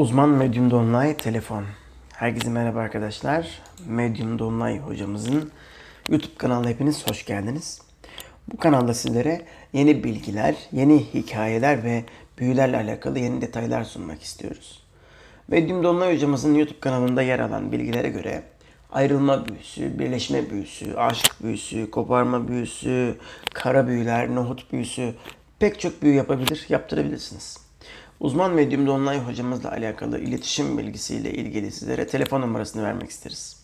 Uzman Medium Dolunay Telefon. Herkese merhaba arkadaşlar. Medium Dolunay hocamızın YouTube kanalına hepiniz hoş geldiniz. Bu kanalda sizlere yeni bilgiler, yeni hikayeler ve büyülerle alakalı yeni detaylar sunmak istiyoruz. Medium Dolunay hocamızın YouTube kanalında yer alan bilgilere göre ayrılma büyüsü, birleşme büyüsü, aşk büyüsü, koparma büyüsü, kara büyüler, nohut büyüsü pek çok büyü yapabilir, yaptırabilirsiniz. Uzman medyumda online hocamızla alakalı iletişim bilgisiyle ilgili sizlere telefon numarasını vermek isteriz.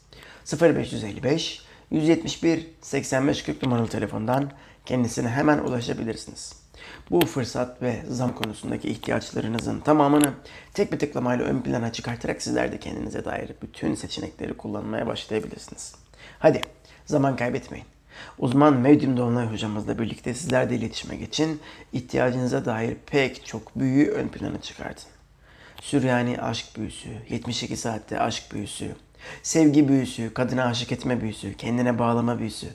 0555 171 85 40 numaralı telefondan kendisine hemen ulaşabilirsiniz. Bu fırsat ve zam konusundaki ihtiyaçlarınızın tamamını tek bir tıklamayla ön plana çıkartarak sizler de kendinize dair bütün seçenekleri kullanmaya başlayabilirsiniz. Hadi zaman kaybetmeyin. Uzman Medium Dolunay hocamızla birlikte sizler de iletişime geçin. İhtiyacınıza dair pek çok büyüyü ön plana çıkartın. Süryani aşk büyüsü, 72 saatte aşk büyüsü, sevgi büyüsü, kadına aşık etme büyüsü, kendine bağlama büyüsü,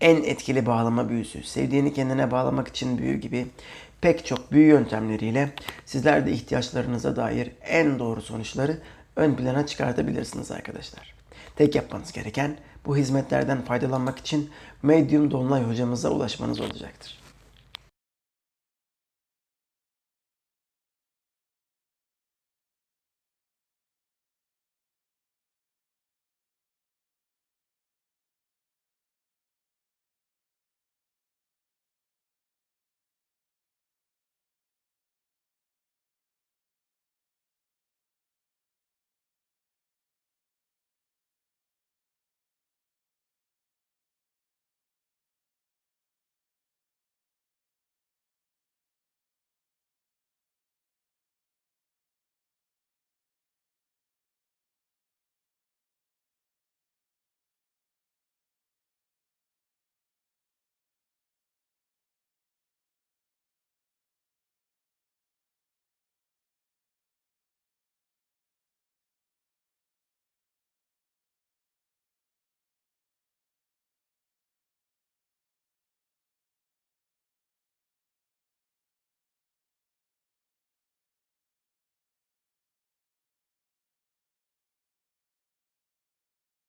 en etkili bağlama büyüsü, sevdiğini kendine bağlamak için büyü gibi pek çok büyü yöntemleriyle sizler de ihtiyaçlarınıza dair en doğru sonuçları ön plana çıkartabilirsiniz arkadaşlar. Tek yapmanız gereken bu hizmetlerden faydalanmak için Medium Dolunay hocamıza ulaşmanız olacaktır.